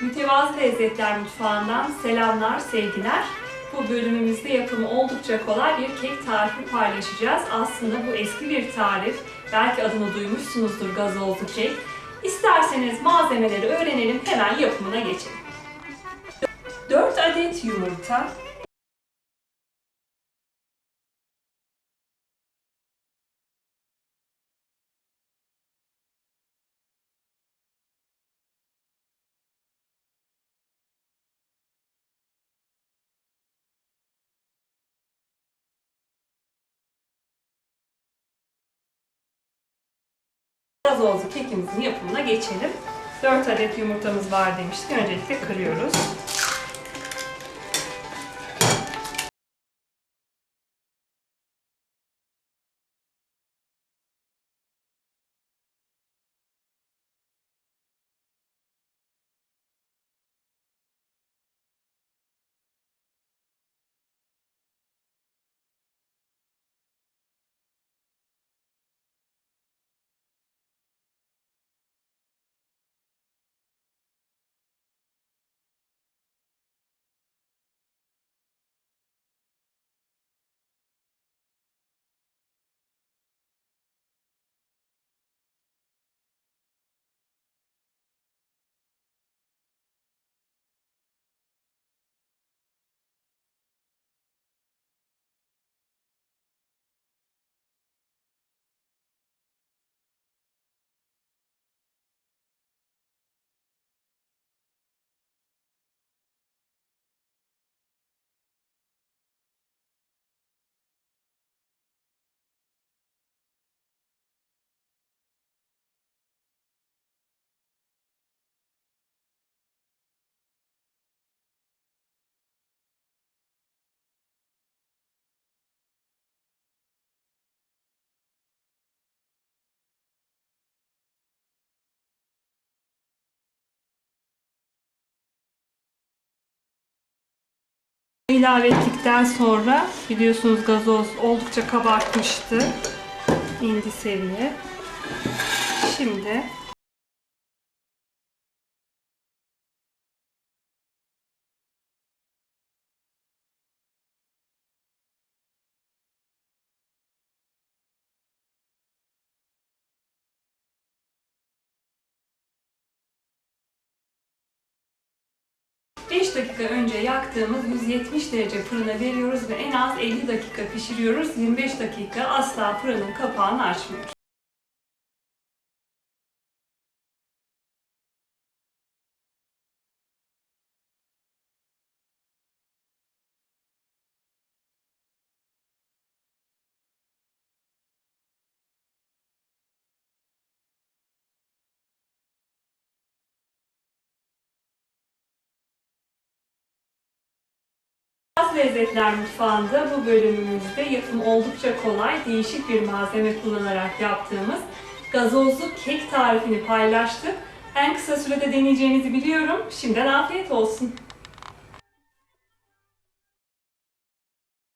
Mütevazı Lezzetler Mutfağı'ndan selamlar, sevgiler. Bu bölümümüzde yapımı oldukça kolay bir kek tarifi paylaşacağız. Aslında bu eski bir tarif. Belki adını duymuşsunuzdur gazozlu kek. İsterseniz malzemeleri öğrenelim, hemen yapımına geçelim. 4 adet yumurta, gazozlu kekimizin yapımına geçelim. 4 adet yumurtamız var demiştik. Öncelikle kırıyoruz. İlave ettikten sonra biliyorsunuz gazoz oldukça kabartmıştı. İndi seviye. Şimdi Beş dakika önce yaktığımız 170 derece fırına veriyoruz ve en az 50 dakika pişiriyoruz. 25 dakika asla fırının kapağını açmıyoruz. Lezzetler Mutfağı'nda bu bölümümüzde yapım oldukça kolay, değişik bir malzeme kullanarak yaptığımız gazozlu kek tarifini paylaştık. En kısa sürede deneyeceğinizi biliyorum. Şimdiden afiyet olsun.